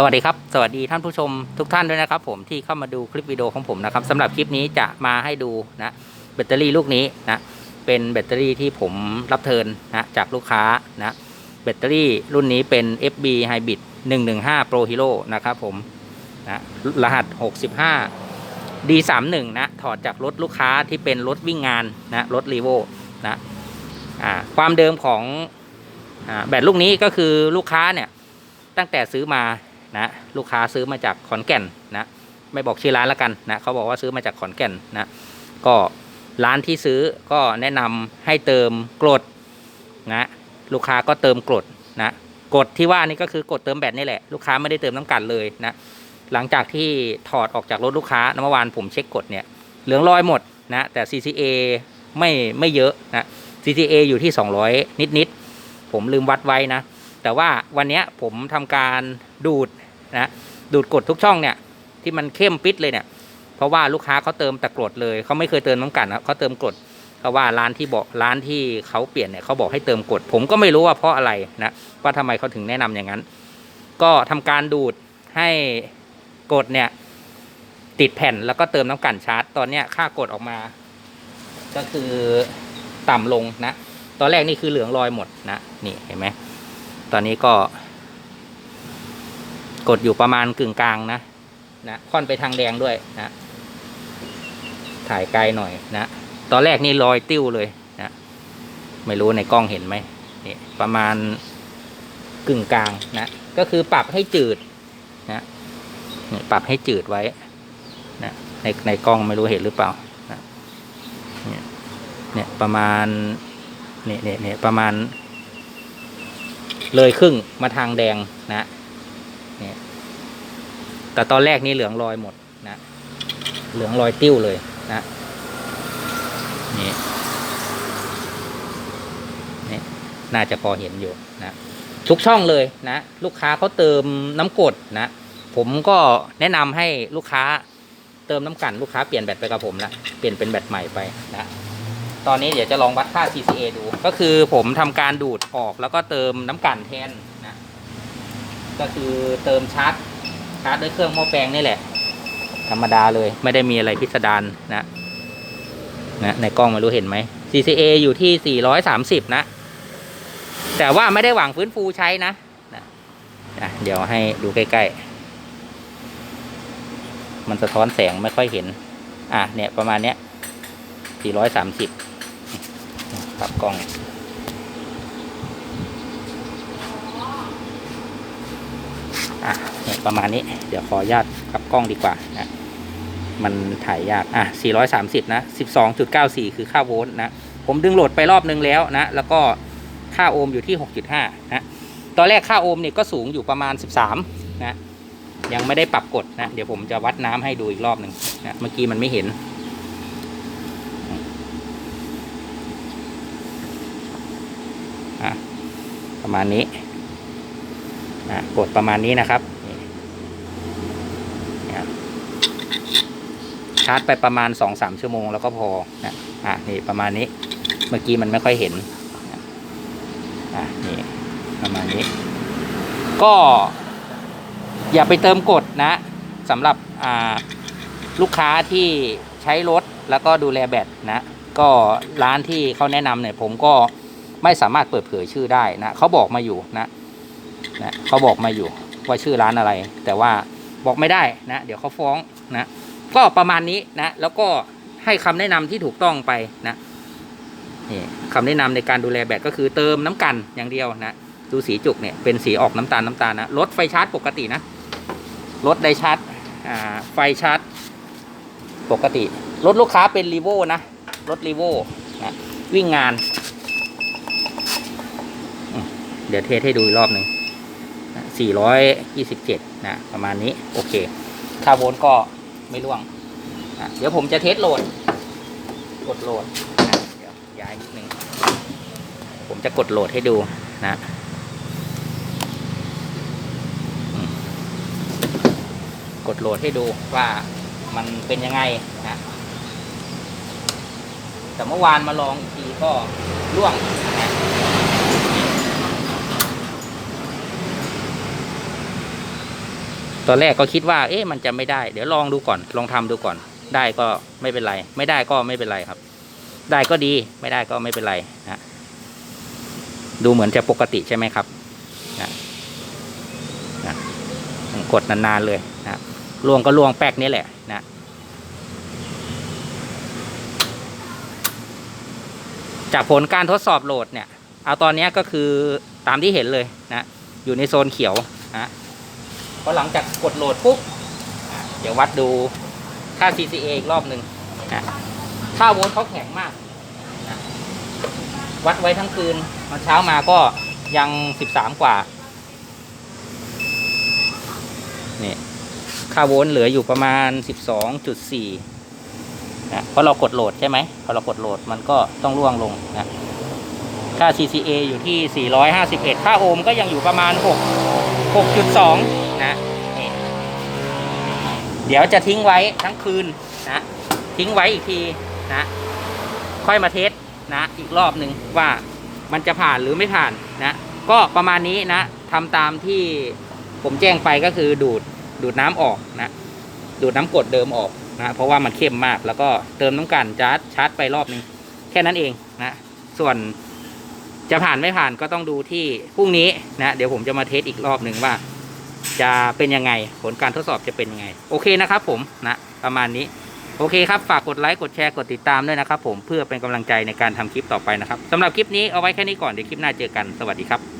สวัสดีครับ สวัสดีท่านผู้ชมทุกท่านด้วยนะครับ ผมที่เข้ามาดูคลิปวิดีโอของผมนะครับสำหรับคลิปนี้จะมาให้ดูนะแบตเตอรี่ลูกนี้นะเป็นแบตเตอรี่ที่ผมรับเทินนะจากลูกค้านะแบตเตอรี่รุ่นนี้เป็น FB Hybrid 115 Pro Hero นะครับผมนะรหัส 65 D31 นะถอดจากรถลูกค้าที่เป็นรถวิ่งงานนะรถรีโวนะความเดิมของอแบตลูกนี้ก็คือลูกค้าเนี่ยตั้งแต่ซื้อมา นะลูกค้าซื้อมาจากขอนแก่นนะไม่บอกชื่อร้านแล้วกันนะเขาบอกว่าซื้อมาจากขอนแก่นนะก็ร้านที่ซื้อก็แนะนำให้เติมกรดนะลูกค้าก็เติมกรดนะกรดที่ว่านี่ก็คือกรดเติมแบตนี่แหละลูกค้าไม่ได้เติมน้ำกันเลยนะหลังจากที่ถอดออกจากรถลูกค้าเมื่อวานผมเช็คกรดเนี่ยเหลืองรอยหมดนะแต่ CCA ไม่ไม่เยอะนะ CCA อยู่ที่ 200 นิดๆผมลืมวัดไว้นะ แต่ว่าวันนี้ผมทำการ ดูดนะดูดกดทุกช่องเนี่ยที่มันเข้มปิดเลยเนี่ย เพราะว่าลูกค้าเขาเติมแต่กรดเลยเขาไม่เคยเติมน้ำกันครับเขาเติมกรดเพราะว่าร้านที่บอกร้านที่เขาเปลี่ยนเนี่ยเขาบอกให้เติมกรดผมก็ไม่รู้ว่าเพราะอะไรนะว่าทำไมเขาถึงแนะนำอย่างนั้น ก็ทำการดูดให้กดเนี่ยติดแผ่นแล้วก็เติมน้ำกันชาร์จ ตอนเนี้ยค่ากดออกมา ก็คือต่ำลงนะ ตอนแรกนี่คือเหลืองรอยหมดนะนี่เห็นไหมตอนนี้ก็ กดอยู่ประมาณกึ่งกลางนะนะค่อนไปทางแดงด้วยนะถ่ายไกลหน่อยนะตอนแรกนี่รอยติ้วเลยนะไม่รู้ในกล้องเห็นไหมนี่ประมาณกึ่งกลางนะก็คือปรับให้จืดนะปรับให้จืดไว้นะในในกล้องไม่รู้เห็นหรือเปล่านะเนี่ยเนี่ยประมาณเนี่ยเนี่ยเนี่ยประมาณ เลยครึ่งมาทางแดงนะ แต่ตอนแรกนี่เหลืองรอยหมดนะ เหลืองรอยติ้วเลยนะนี่นี่น่าจะพอเห็นอยู่นะทุกช่องเลยนะ ลูกค้าเขาเติมน้ำกรดนะ ผมก็แนะนำให้ลูกค้าเติมน้ำกันลูกค้าเปลี่ยนแบตไปกับผมละเปลี่ยนเป็นแบตใหม่ไปนะตอนนี้เดี๋ยวจะลองวัดค่า CCA ดู ก็คือผมทำการดูดออกแล้วก็เติมน้ำกันแทนนะก็คือเติมชาร์จ ชาร์จด้วยเครื่องหม้อแปลงนี่แหละ ธรรมดาเลยไม่ได้มีอะไรพิสดารนะนะในกล้องไม่รู้เห็นไหม CCA อยู่ที่ 430 นะ แต่ว่าไม่ได้หวังฟื้นฟูใช้นะนะนะเดี๋ยวให้ดูใกล้ ๆ มันสะท้อนแสงไม่ค่อยเห็น อะเนี่ยประมาณเนี้ย430 ปรับกล้อง อะเนี่ย ประมาณนี้ เดี๋ยวขออนุญาตกับกล้องดีกว่านะมันถ่ายยาก อะ 430 นะ 12.94 คือค่าโวลต์นะ ผมดึงโหลดไปรอบนึงแล้วนะ แล้วก็ค่าโอห์มอยู่ที่ 6.5 นะ ตอนแรกค่าโอห์มเนี่ยก็สูงอยู่ประมาณ 13 นะ ยังไม่ได้ปรับกดนะ เดี๋ยวผมจะวัดน้ำให้ดูอีกรอบหนึ่งนะ เมื่อกี้มันไม่เห็นอะประมาณนี้อะกดประมาณนี้นะครับนี่เนี่ย ชาร์จไปประมาณสองสามชั่วโมงแล้วก็พอนะอะนี่ประมาณนี้ เมื่อกี้มันไม่ค่อยเห็นนะอะนี่ประมาณนี้ ก็ อย่าไปเติมกดนะสำหรับอ่าลูกค้าที่ใช้รถแล้วก็ดูแลแบตนะก็ร้านที่เขาแนะนำเนี่ยผมก็ไม่สามารถเปิดเผยชื่อได้นะเขาบอกมาอยู่นะนะเขาบอกมาอยู่ว่าชื่อร้านอะไร แต่ว่าบอกไม่ได้นะ เดี๋ยวเขาฟ้องนะ ก็ประมาณนี้นะ แล้วก็ให้คำแนะนำที่ถูกต้องไปนะนี่คำแนะนำในการดูแลแบตก็คือเติมน้ำกันอย่างเดียวนะดูสีจุกเนี่ยเป็นสีออกน้ำตาลน้ำตาลนะลดไฟชาร์จปกตินะลดไดชาร์จอ่าไฟชาร์จปกติรถลูกค้าเป็นรีโวนะรถรีโวนะวิ่งงาน เดี๋ยวเทสให้ดูอีกรอบหนึ่ง427 นะ ประมาณนี้ โอเค คาโวลต์ก็ ไม่ร่วงเดี๋ยวผมจะเทสโหลด กดโหลดเดี๋ยวย้ายนิดนึงผมจะกดโหลดให้ดูนะกดโหลดให้ดูว่ามันเป็นยังไงนะแต่เมื่อวานมาลองอีกทีก็ร่วงนะ ตอนแรกก็คิดว่าเอ๊ะมันจะไม่ได้ เดี๋ยวลองดูก่อนลองทำดูก่อน ได้ก็ไม่เป็นไร ไม่ได้ก็ไม่เป็นไรครับ ได้ก็ดีไม่ได้ก็ไม่เป็นไรนะดูเหมือนจะปกติใช่ไหมครับนะนะกดนานๆเลยนะลวงก็ลวงแป๊กนี่แหละนะจากผลการทดสอบโหลดเนี่ย เอาตอนนี้ก็คือตามที่เห็นเลยนะ อยู่ในโซนเขียวนะ อหลังจากกดโหลดปุ๊บเดี๋ยววัดดูค่า CCA อีกรอบหนึ่งนะค่าโวลต์เขาแข็งมาก วัดไว้ทั้งคืนมาเช้ามาก็ยัง13กว่า นี่ ค่าโวลต์เหลืออยู่ประมาณ12.4นะเพราะเรากดโหลดใช่ไหมพอเรากดโหลดมันก็ต้องล่วงลงนะค่า CCA อยู่ที่ 451 ค่าโอห์มก็ยังอยู่ประมาณ 6 6.2 นะนี่เดี๋ยวจะทิ้งไว้ทั้งคืนนะทิ้งไว้อีกทีนะค่อยมาเทสนะอีกรอบหนึ่งว่ามันจะผ่านหรือไม่ผ่านนะก็ประมาณนี้นะทำตามที่ผมแจ้งไปก็คือดูดดูดน้ำออกนะดูดน้ำกดเดิมออกนะเพราะว่ามันเข้มมากแล้วก็เติมน้ำกันชาร์จชาร์จไปรอบหนึงแค่นั้นเองนะส่วนจะผ่านไม่ผ่านก็ต้องดูที่พรุ่งนี้นะเดี๋ยวผมจะมาเทสอีกรอบหนึ่งว่า จะเป็นยังไง ผลการทดสอบจะเป็นยังไง โอเคนะครับผมนะประมาณนี้ โอเคครับ ฝากกดไลค์ กดแชร์ กดติดตามด้วยนะครับผมเพื่อเป็นกำลังใจในการทำคลิปต่อไปนะครับสำหรับคลิปนี้เอาไว้แค่นี้ก่อนเดี๋ยวคลิปหน้าเจอกันสวัสดีครับ